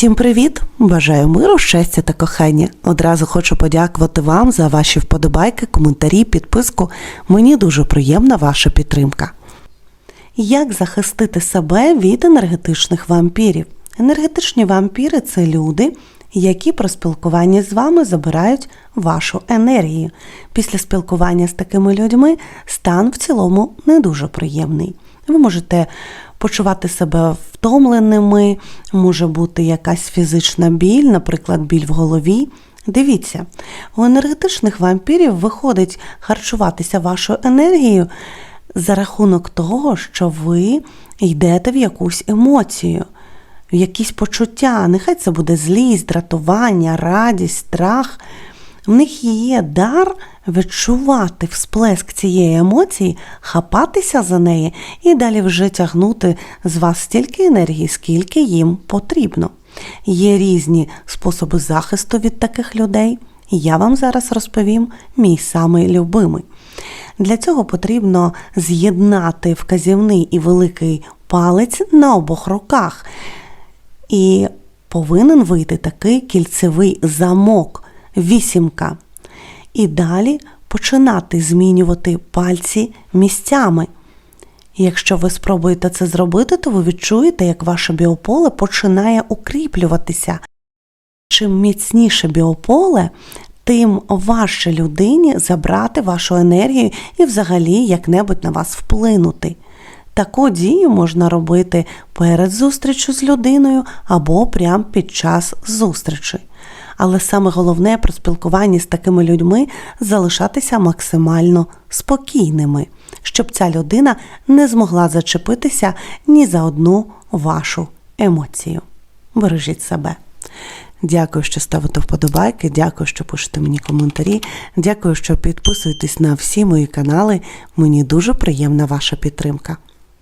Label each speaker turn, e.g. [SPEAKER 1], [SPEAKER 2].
[SPEAKER 1] Всім привіт! Бажаю миру, щастя та кохання. Одразу хочу подякувати вам за ваші вподобайки, коментарі, підписку. Мені дуже приємна ваша підтримка. Як захистити себе від енергетичних вампірів? Енергетичні вампіри це люди, які при спілкуванні з вами забирають вашу енергію. Після спілкування з такими людьми стан в цілому не дуже приємний. Ви можете почувати себе втомленими, може бути якась фізична біль, наприклад, біль в голові. Дивіться, у енергетичних вампірів виходить харчуватися вашою енергією за рахунок того, що ви йдете в якусь емоцію, якісь почуття. Нехай це буде злість, дратування, радість, страх. В них є дар відчувати всплеск цієї емоції, хапатися за неї і далі вже тягнути з вас стільки енергії, скільки їм потрібно. Є різні способи захисту від таких людей, я вам зараз розповім мій самий любимий. Для цього потрібно з'єднати вказівний і великий палець на обох руках. І повинен вийти такий кільцевий замок, вісімка. І далі починати змінювати пальці місцями. Якщо ви спробуєте це зробити, то ви відчуєте, як ваше біополе починає укріплюватися. Чим міцніше біополе, тим важче людині забрати вашу енергію і взагалі як-небудь на вас вплинути. Таку дію можна робити перед зустрічю з людиною або прямо під час зустрічі. Але саме головне при спілкуванні з такими людьми залишатися максимально спокійними, щоб ця людина не змогла зачепитися ні за одну вашу емоцію. Бережіть себе. Дякую, що ставите вподобайки, дякую, що пишете мені коментарі. Дякую, що підписуєтесь на всі мої канали. Мені дуже приємна ваша підтримка.